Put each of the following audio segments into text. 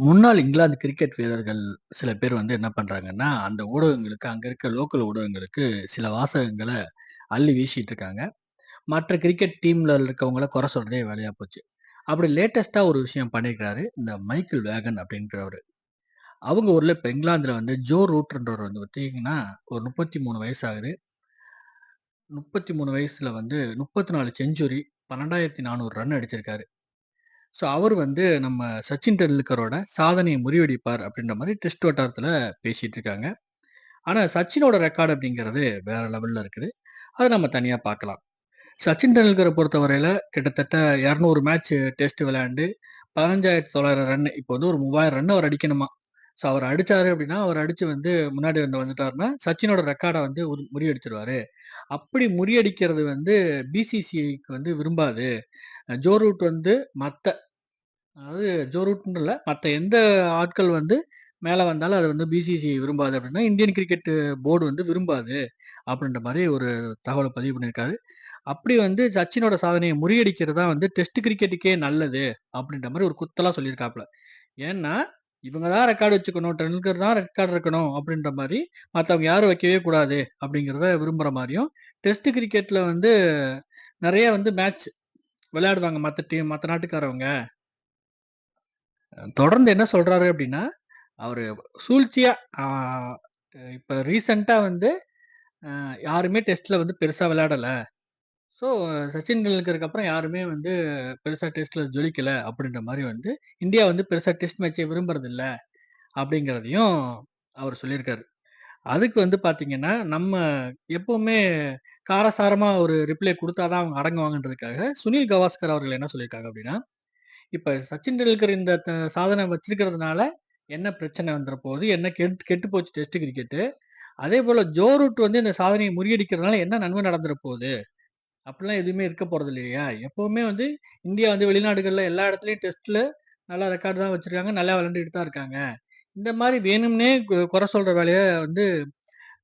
முன்னாள் இங்கிலாந்து கிரிக்கெட் வீரர்கள் சில பேர் வந்து என்ன பண்றாங்கன்னா, அந்த ஊடகங்களுக்கு அங்க இருக்க லோக்கல் ஊடகங்களுக்கு சில வாசகங்களை அள்ளி வீசிட்டு இருக்காங்க. மற்ற கிரிக்கெட் டீம்ல இருக்கவங்கள குறை சொல்றதே வேலையா போச்சு. அப்படி லேட்டஸ்டா ஒரு விஷயம் பண்ணியிருக்கிறாரு இந்த மைக்கேல் வேகன் அப்படின்றவர் அவங்க ஊர்ல இப்ப இங்கிலாந்துல வந்து ஜோ ரூட்ன்றவர் வந்து பார்த்தீங்கன்னா, ஒரு 33 வயசு ஆகுது. 33 வயசுல வந்து 34 செஞ்சுரி, 12,400 ரன் அடிச்சிருக்காரு. ஸோ அவர் வந்து நம்ம சச்சின் டெண்டுல்கரோட சாதனையை முறியடிப்பார் அப்படின்ற மாதிரி டெஸ்ட் வட்டாரத்துல பேசிட்டு இருக்காங்க. ஆனா சச்சினோட ரெக்கார்டு அப்படிங்கிறது வேற லெவல்ல இருக்குது. அதை நம்ம தனியா பார்க்கலாம். சச்சின் டெண்டுல்கரை பொறுத்தவரையில கிட்டத்தட்ட 200 மேட்ச் டெஸ்ட் விளையாண்டு 15,900 ரன் இப்போ வந்து ஒரு 3000 ரன் அவர் அடிக்கணுமா ஸோ அவர் அடிச்சாரு அப்படின்னா, அவர் அடிச்சு வந்து முன்னாடி வந்து வந்துட்டாருன்னா, சச்சினோட ரெக்கார்டை வந்து முறியடிச்சிருவாரு அப்படி முறியடிக்கிறது வந்து பிசிசிஐக்கு வந்து விரும்பாது. ஜோ ரூட் வந்து மற்ற அதாவது ஜோ ரூட்ன்னு இல்லை மற்ற எந்த ஆட்கள் வந்து மேலே வந்தாலும் அது வந்து பிசிசிஐ விரும்பாது அப்படின்னா, இந்தியன் கிரிக்கெட் போர்டு வந்து விரும்பாது. அப்படின்ற மாதிரி ஒரு தகவலை பதிவு பண்ணியிருக்காரு. அப்படி வந்து சச்சினோட சாதனையை முறியடிக்கிறது தான் வந்து டெஸ்ட் கிரிக்கெட்டுக்கே நல்லது. அப்படின்ற மாதிரி ஒரு குத்தலாக சொல்லியிருக்காப்புல ஏன்னா, இவங்க தான் ரெக்கார்டு வச்சுக்கணும். டெண்டுல்கர் தான் ரெக்கார்ட் இருக்கணும் அப்படின்ற மாதிரி மற்றவங்க யாரும் வைக்கவே கூடாது அப்படிங்கிறத விரும்புகிற மாதிரியும் டெஸ்ட் கிரிக்கெட்டில் வந்து நிறைய வந்து மேட்ச் விளையாடுவாங்க மற்ற டீம் மற்ற நாட்டுக்காரவங்க. தொடர்ந்து என்ன சொல்கிறாரு அப்படின்னா, அவர் சூழ்ச்சியாக இப்போ ரீசண்டாக வந்து யாருமே டெஸ்ட்டில் வந்து பெருசாக விளையாடலை ஸோ சச்சின் டெண்டுல்கருக்கு அப்புறம் யாருமே வந்து பெருசாக டெஸ்ட்டில் ஜொலிக்கல அப்படின்ற மாதிரி வந்து, இந்தியா வந்து பெருசாக டெஸ்ட் மேட்சை விரும்புறதில்ல. அப்படிங்கிறதையும் அவர் சொல்லியிருக்காரு. அதுக்கு வந்து பார்த்தீங்கன்னா, நம்ம எப்பவுமே காரசாரமாக ஒரு ரிப்ளை கொடுத்தாதான் அவங்க அடங்குவாங்கன்றதுக்காக, சுனில் கவாஸ்கர் அவர்கள் என்ன சொல்லியிருக்காங்க அப்படின்னா, இப்போ சச்சின் டெண்டுல்கர் இந்த சாதனை வச்சிருக்கிறதுனால என்ன பிரச்சனை வந்துற போகுது? என்ன கெட்டு கெட்டு போச்சு டெஸ்ட் கிரிக்கெட்டு. அதேபோல ஜோ ரூட் வந்து இந்த சாதனையை முறியடிக்கிறதுனால என்ன நன்மை நடந்துற போகுது? அப்படிலாம் எதுவுமே இருக்க போறது இல்லையா? எப்பவுமே வந்து இந்தியா வந்து வெளிநாடுகள்ல எல்லா இடத்துலயும் டெஸ்ட்ல நல்லா ரெக்கார்டு தான் வச்சிருக்காங்க. நல்லா விளையாண்டுட்டு தான் இருக்காங்க. இந்த மாதிரி வேணும்னே கொ குறை சொல்ற வேலையை வந்து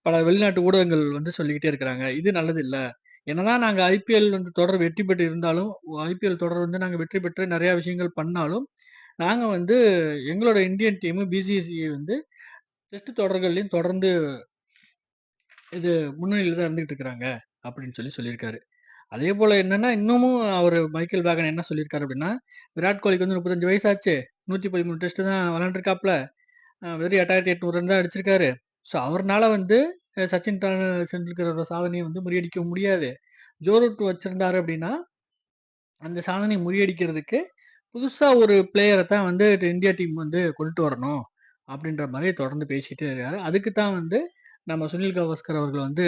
பல வெளிநாட்டு ஊடகங்கள் வந்து சொல்லிக்கிட்டே இருக்கிறாங்க. இது நல்லது இல்லை என்னதான் நாங்க ஐபிஎல் வந்து தொடர் வெற்றி பெற்று இருந்தாலும், ஐபிஎல் தொடர் வந்து நாங்க வெற்றி பெற்று நிறைய விஷயங்கள் பண்ணாலும், நாங்க வந்து எங்களோட இந்தியன் டீமு பிசிசிஐ வந்து டெஸ்ட் தொடர்கள்லையும் தொடர்ந்து இது முன்னணியில தான் இருந்துகிட்டு இருக்கிறாங்க. அப்படின்னு சொல்லி சொல்லியிருக்காரு. அதே போல என்னன்னா, இன்னமும் அவர் மைக்கேல் வேகன் என்ன சொல்லியிருக்காரு அப்படின்னா, விராட் கோலிக்கு வந்து 35 வயசாச்சு. 113 டெஸ்ட் தான் விளையாண்டுருக்காப்ல. வெறும் 8800 ரன் தான் அடிச்சிருக்காரு. ஸோ அவர்னால வந்து சச்சின் ட சாதனையை வந்து முறியடிக்க முடியாது. ஜோ ரூட் வச்சிருந்தாரு அப்படின்னா, அந்த சாதனையை முறியடிக்கிறதுக்கு புதுசா ஒரு பிளேயரை தான் வந்து இந்தியா டீம் வந்து கொண்டு வரணும். அப்படின்ற மாதிரி தொடர்ந்து பேசிட்டே இருக்காரு. அதுக்கு தான் வந்து நம்ம சுனில் கவாஸ்கர் அவர்கள் வந்து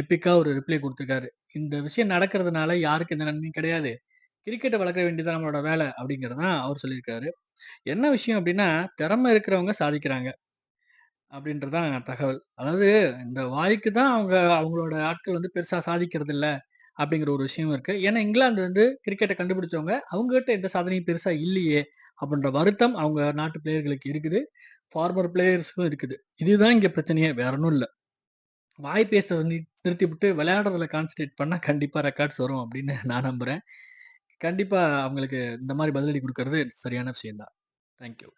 எப்பிக்கா ஒரு ரிப்ளை கொடுத்துருக்காரு இந்த விஷயம் நடக்கிறதுனால யாருக்கும் எந்த நன்மையும் கிடையாது. கிரிக்கெட்டை வளர்க்க வேண்டியது நம்மளோட வேலை அப்படிங்கிறது தான் அவர் சொல்லியிருக்காரு. என்ன விஷயம் அப்படின்னா, திறமை இருக்கிறவங்க சாதிக்கிறாங்க. அப்படின்றது தான் தகவல். அதாவது இந்த வாய்க்கு தான் அவங்க அவங்களோட ஆட்கள் வந்து பெருசா சாதிக்கிறது இல்ல. அப்படிங்கிற ஒரு விஷயம் இருக்கு. ஏன்னா இங்கிலாந்து வந்து கிரிக்கெட்டை கண்டுபிடிச்சவங்க, அவங்ககிட்ட எந்த சாதனையும் பெருசா இல்லையே! அப்படின்ற வருத்தம் அவங்க நாட்டு பிளேயர்களுக்கு இருக்குது. ஃபார்மர் பிளேயர்ஸ்க்கும் இருக்குது. இதுதான் இங்க பிரச்சனையே. வேற ஒன்றும் இல்லை வாய் பேச வந்து நிறுத்தி விட்டு விளையாடுறதுல கான்சன்ட்ரேட் பண்ணா கண்டிப்பா ரெக்கார்ட்ஸ் வரும் அப்படின்னு நான் நம்புறேன். கண்டிப்பா அவங்களுக்கு இந்த மாதிரி பதிலடி கொடுக்கறது சரியான விஷயம் தான். Thank you.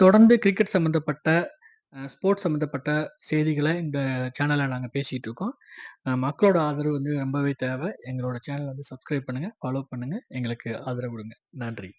தொடர்ந்து கிரிக்கெட் சம்மந்தப்பட்ட, ஸ்போர்ட்ஸ் சம்மந்தப்பட்ட செய்திகளை இந்த சேனலில் நாங்கள் பேசிகிட்டு இருக்கோம். மக்களோட ஆதரவு வந்து ரொம்பவே தேவை. எங்களோட சேனல் வந்து சப்ஸ்கிரைப் பண்ணுங்கள் ஃபாலோ பண்ணுங்கள் எங்களுக்கு ஆதரவு கொடுங்க நன்றி.